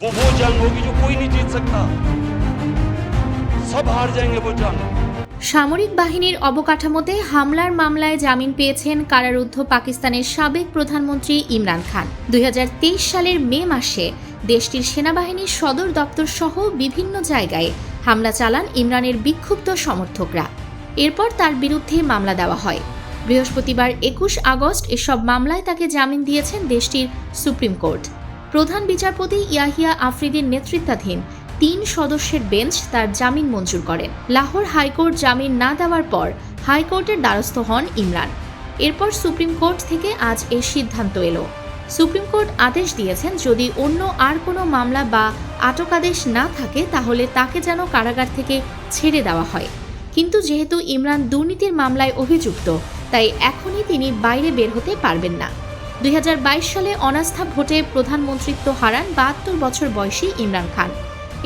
वो वो जंग होगी जो कोई नहीं जीत सकता सब हार जाएंगे वो जंग সামরিক বাহিনীর অবকাঠামোতে হামলার মামলায় জামিন পেয়েছেন কারারুদ্ধ পাকিস্তানের সাবেক প্রধানমন্ত্রী ইমরান খান দুই সালের মে মাসে দেশটির সেনাবাহিনীর সদর দপ্তর সহ বিভিন্ন জায়গায় হামলা চালান ইমরানের বিক্ষুব্ধ সমর্থকরা এরপর তার বিরুদ্ধে মামলা দেওয়া হয় বৃহস্পতিবার একুশ আগস্ট এসব মামলায় তাকে জামিন দিয়েছেন দেশটির সুপ্রিম কোর্ট প্রধান বিচারপতি ইয়াহিয়া আফ্রিদির নেতৃত্বাধীন তিন সদস্যের বেঞ্চ তার জামিন মঞ্জুর করেন লাহোর হাইকোর্ট জামিন না দেওয়ার পর হাইকোর্টের দ্বারস্থ হন ইমরান। এরপর সুপ্রিম কোর্ট থেকে আজ এই সিদ্ধান্ত এলো। সুপ্রিম কোর্ট আদেশ দিয়েছেন, যদি অন্য আর কোনো মামলা বা আটকাদেশ না থাকে, তাহলে তাকে যেন কারাগার থেকে ছেড়ে দেওয়া হয়। কিন্তু যেহেতু ইমরান দুর্নীতির মামলায় অভিযুক্ত, তাই এখনই তিনি বাইরে বের হতে পারবেন না। দুই হাজার বাইশ সালে অনাস্থা ভোটে প্রধানমন্ত্রিত্ব হারান বাহাত্তর বছর বয়সী ইমরান খান।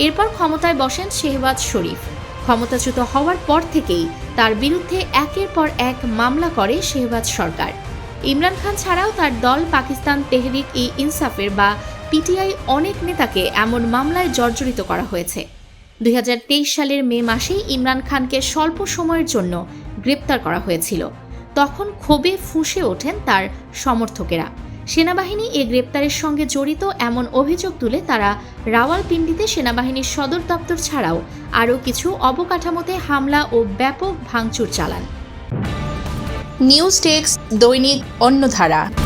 এরপর ক্ষমতায় বসেন শেহবাজ শরীফ। ক্ষমতাচ্যুত হওয়ার পর থেকেই তার বিরুদ্ধে একের পর এক মামলা করে শেহবাজ সরকার। ইমরান খান ছাড়াও তার দল পাকিস্তান তেহরিক ই ইনসাফের বা পিটিআই অনেক নেতাকে এমন মামলায় জর্জরিত করা হয়েছে। দুই হাজার তেইশ সালের মে মাসেই ইমরান খানকে স্বল্প সময়ের জন্য গ্রেপ্তার করা হয়েছিল। তখন ক্ষোভে ফুঁসে ওঠেন তার সমর্থকেরা। সেনাবাহিনী এ গ্রেপ্তারের সঙ্গে জড়িত এমন অভিযোগ তুলে তারা রাওয়ালপিন্ডিতে সেনাবাহিনীর সদর দপ্তর ছাড়াও আরও কিছু অবকাঠামোতে হামলা ও ব্যাপক ভাঙচুর চালান। নিউজ টেক্স দৈনিক অন্যধারা